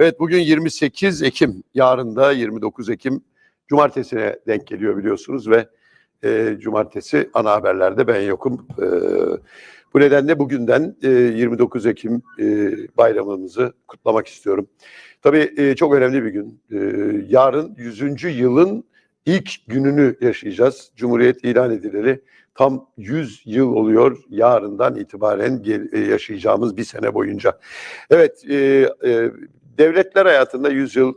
Evet bugün 28 Ekim, yarın da 29 Ekim Cumartesi'ne denk geliyor biliyorsunuz ve e, Cumartesi ana haberlerde ben yokum. E, bu nedenle bugünden e, 29 Ekim e, bayramımızı kutlamak istiyorum. Tabii e, çok önemli bir gün. E, yarın 100. yılın ilk gününü yaşayacağız. Cumhuriyet ilan edileli tam 100 yıl oluyor yarından itibaren e, yaşayacağımız bir sene boyunca. Evet, e, e, devletler hayatında 100 yıl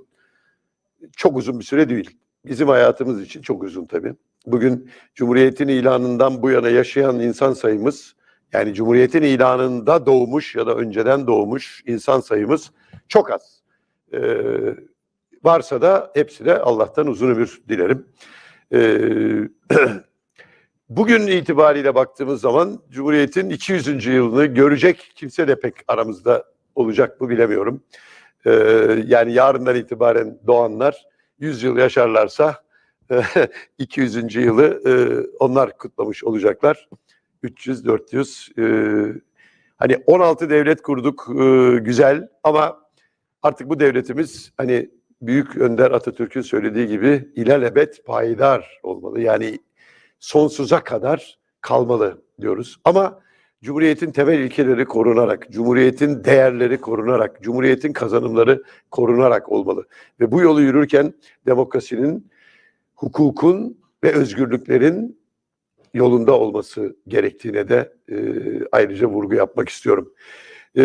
çok uzun bir süre değil. Bizim hayatımız için çok uzun tabii. Bugün Cumhuriyet'in ilanından bu yana yaşayan insan sayımız, yani Cumhuriyet'in ilanında doğmuş ya da önceden doğmuş insan sayımız çok az. Ee, varsa da hepsi de Allah'tan uzun ömür dilerim. Ee, bugün itibariyle baktığımız zaman Cumhuriyet'in 200. yılını görecek kimse de pek aramızda olacak mı bilemiyorum. Ee, yani yarından itibaren doğanlar 100 yıl yaşarlarsa 200. yılı e, onlar kutlamış olacaklar. 300, 400. e, hani 16 devlet kurduk e, güzel ama artık bu devletimiz hani Büyük Önder Atatürk'ün söylediği gibi ilelebet payidar olmalı. Yani sonsuza kadar kalmalı diyoruz. Ama Cumhuriyetin temel ilkeleri korunarak, Cumhuriyetin değerleri korunarak, Cumhuriyetin kazanımları korunarak olmalı. Ve bu yolu yürürken demokrasinin, hukukun ve özgürlüklerin yolunda olması gerektiğine de e, ayrıca vurgu yapmak istiyorum. E,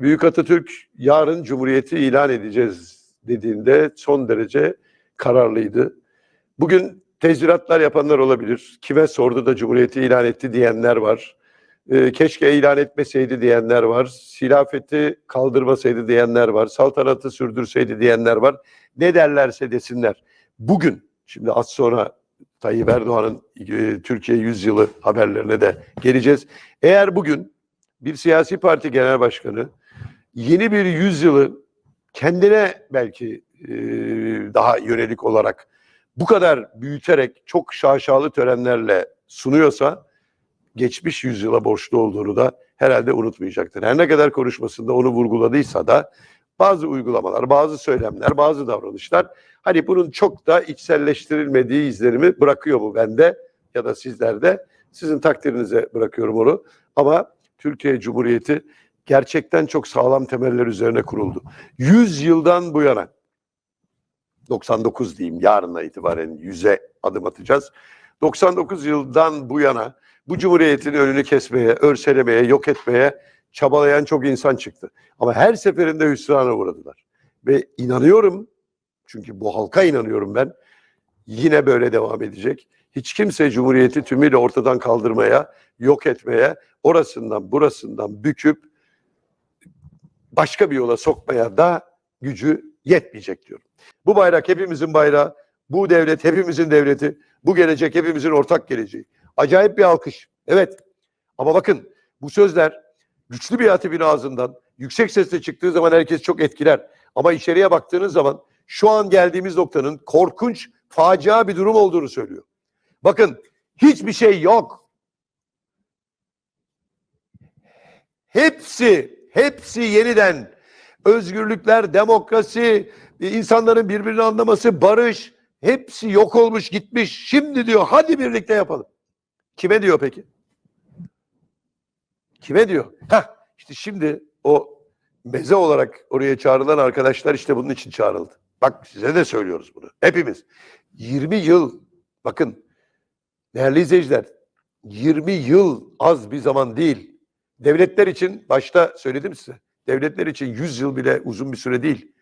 Büyük Atatürk yarın Cumhuriyeti ilan edeceğiz dediğinde son derece kararlıydı. Bugün tezviratlar yapanlar olabilir. Kime sordu da Cumhuriyeti ilan etti diyenler var. E, keşke ilan etmeseydi diyenler var. Silafeti kaldırmasaydı diyenler var. Saltanatı sürdürseydi diyenler var. Ne derlerse desinler. Bugün, şimdi az sonra Tayyip Erdoğan'ın e, Türkiye 100 yılı haberlerine de geleceğiz. Eğer bugün bir siyasi parti genel başkanı yeni bir 100 yılı kendine belki e, daha yönelik olarak bu kadar büyüterek çok şaşalı törenlerle sunuyorsa geçmiş yüzyıla borçlu olduğunu da herhalde unutmayacaktır. Her ne kadar konuşmasında onu vurguladıysa da bazı uygulamalar, bazı söylemler, bazı davranışlar hani bunun çok da içselleştirilmediği izlerimi bırakıyor mu bende ya da sizlerde? Sizin takdirinize bırakıyorum onu. Ama Türkiye Cumhuriyeti gerçekten çok sağlam temeller üzerine kuruldu. 100 yıldan bu yana 99 diyeyim yarına itibaren 100'e adım atacağız. 99 yıldan bu yana bu cumhuriyetin önünü kesmeye, örselemeye, yok etmeye çabalayan çok insan çıktı. Ama her seferinde hüsrana uğradılar. Ve inanıyorum, çünkü bu halka inanıyorum ben, yine böyle devam edecek. Hiç kimse cumhuriyeti tümüyle ortadan kaldırmaya, yok etmeye, orasından burasından büküp başka bir yola sokmaya da gücü yetmeyecek diyorum. Bu bayrak hepimizin bayrağı, bu devlet hepimizin devleti, bu gelecek hepimizin ortak geleceği. Acayip bir alkış. Evet. Ama bakın bu sözler güçlü bir hatibin ağzından yüksek sesle çıktığı zaman herkes çok etkiler. Ama içeriye baktığınız zaman şu an geldiğimiz noktanın korkunç, facia bir durum olduğunu söylüyor. Bakın hiçbir şey yok. Hepsi, hepsi yeniden özgürlükler, demokrasi, insanların birbirini anlaması, barış hepsi yok olmuş gitmiş. Şimdi diyor hadi birlikte yapalım. Kime diyor peki? Kime diyor? Heh, işte şimdi o meze olarak oraya çağrılan arkadaşlar işte bunun için çağrıldı. Bak size de söylüyoruz bunu. Hepimiz. 20 yıl bakın değerli izleyiciler 20 yıl az bir zaman değil. Devletler için başta söyledim size. Devletler için 100 yıl bile uzun bir süre değil.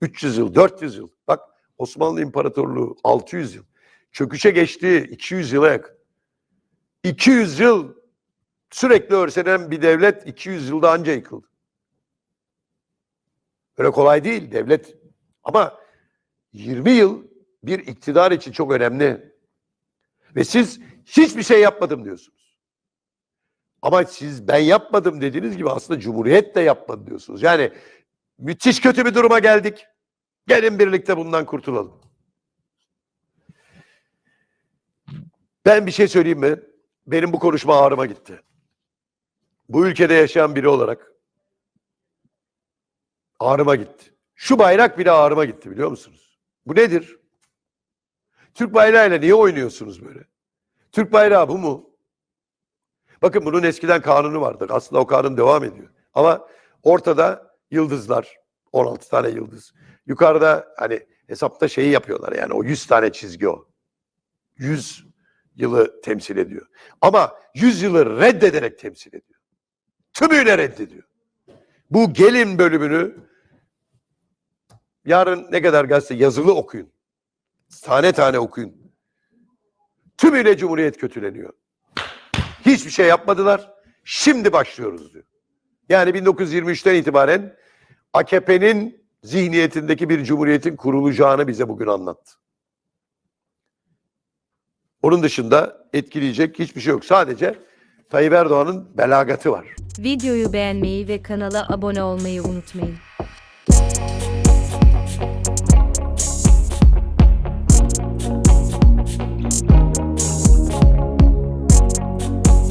300 yıl, 400 yıl. Bak Osmanlı İmparatorluğu 600 yıl. Çöküşe geçtiği 200 yıla yakın. 200 yıl sürekli örselenen bir devlet 200 yılda anca yıkıldı. Öyle kolay değil devlet. Ama 20 yıl bir iktidar için çok önemli. Ve siz hiçbir şey yapmadım diyorsunuz. Ama siz ben yapmadım dediğiniz gibi aslında Cumhuriyet de yapmadı diyorsunuz. Yani müthiş kötü bir duruma geldik. Gelin birlikte bundan kurtulalım. Ben bir şey söyleyeyim mi? Benim bu konuşma ağrıma gitti. Bu ülkede yaşayan biri olarak ağrıma gitti. Şu bayrak bile ağrıma gitti biliyor musunuz? Bu nedir? Türk bayrağıyla niye oynuyorsunuz böyle? Türk bayrağı bu mu? Bakın bunun eskiden kanunu vardı. Aslında o kanun devam ediyor. Ama ortada yıldızlar. 16 tane yıldız. Yukarıda hani hesapta şeyi yapıyorlar yani o 100 tane çizgi o. 100 yılı temsil ediyor. Ama 100 yılı reddederek temsil ediyor. Tümüyle reddediyor. Bu gelin bölümünü yarın ne kadar gazete yazılı okuyun. Tane tane okuyun. Tümüyle Cumhuriyet kötüleniyor. Hiçbir şey yapmadılar. Şimdi başlıyoruz diyor. Yani 1923'ten itibaren AKP'nin zihniyetindeki bir cumhuriyetin kurulacağını bize bugün anlattı. Onun dışında etkileyecek hiçbir şey yok. Sadece Tayyip Erdoğan'ın belagatı var. Videoyu beğenmeyi ve kanala abone olmayı unutmayın.